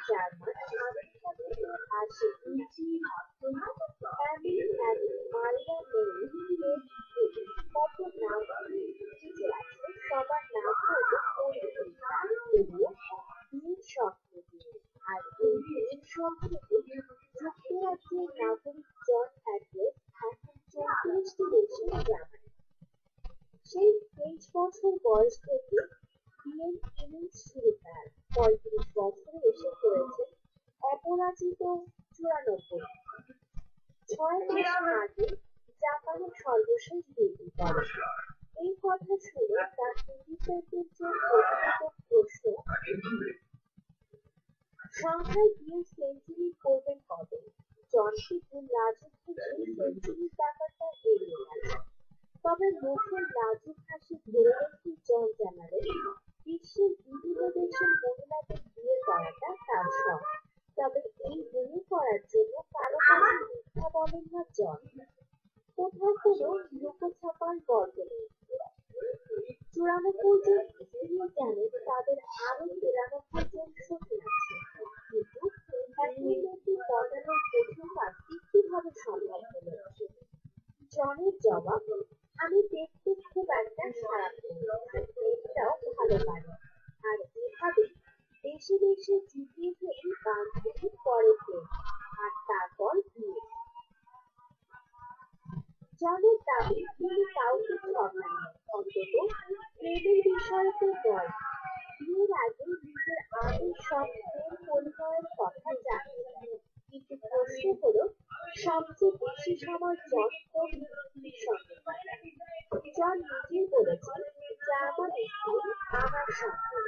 Head নাম টিকে আছে সেই তেইশ বছর বয়স থেকে শুরু তার ছয় আগে জাপানের সর্বশেষ বিয়েটি করেন এই কথা শুনে তার প্রতিনিধিত প্রশ্ন সংখ্যায় বিয়ের সেঞ্চুরি করবেন কবে? জন কিন্তু লাজুক সেঞ্চুরির ব্যাপারটা এড়িয়ে গেছে। তবে মুখের লাজুক হাসি ধরে রেখে জন জানালেন, বিশ্বের বিভিন্ন দেশের মহিলাদের বিয়ে করাটা তার শখ তবে এই বিয়ে করার জন্য কারও কাছে না জন কোথাও কোনো লুকোছাপার গল্প নেই। চুরানব্বই জন তাদের আরও তিরানব্বই জন সখী আছে। কিন্তু সম্ভব জনের জবাব, আমি দেখতে খুব একটা খারাপ নই। আর ভালো পারি। জনের দাবি তিনি কাউকে ঠকান অন্তত প্রেমের বিষয়ে তো নয় বিয়ের আগে নিজের আগের সব প্রেম পরিবারের কথা জানেন কিন্তু প্রশ্ন হলো, সবচেয়ে বেশি সময় ব্যক্তির সঙ্গে কাটান বলেছেন জার্মান স্ত্রী আমার সঙ্গে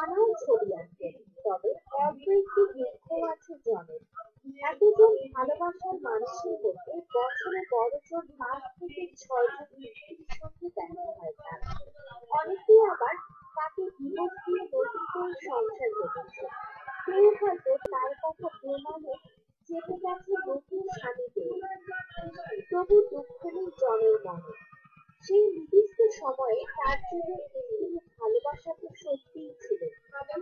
আমারও ছবি আঁকতেন তবে অল্প একটু দীর্ঘ আছে জনের। ভালোবাসার মানুষের মধ্যে বছরে বড়জোর পাঁচ থেকে ছয় জন স্ত্রীর সঙ্গে দেখা হয় তার। অনেকেই আবার তাকে ডিভোর্স দিয়ে করে সংসার করেছে। কেউ হয়তো তার কথা প্রমাণে চেপে গেছে নতুন স্বামী পেয়ে। তবু দুঃখ নেই জনের মনে। সেই নির্দিষ্ট সময়ে তার জন্য স্ত্রীর ভালোবাসা তো সত্যিই ছিল।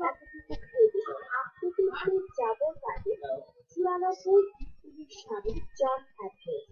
এতটুকু ভেবে আত্মতৃপ্তির যাবর কাটে চুরানব্বই স্ত্রীর স্বামী জন অ্যাডলেস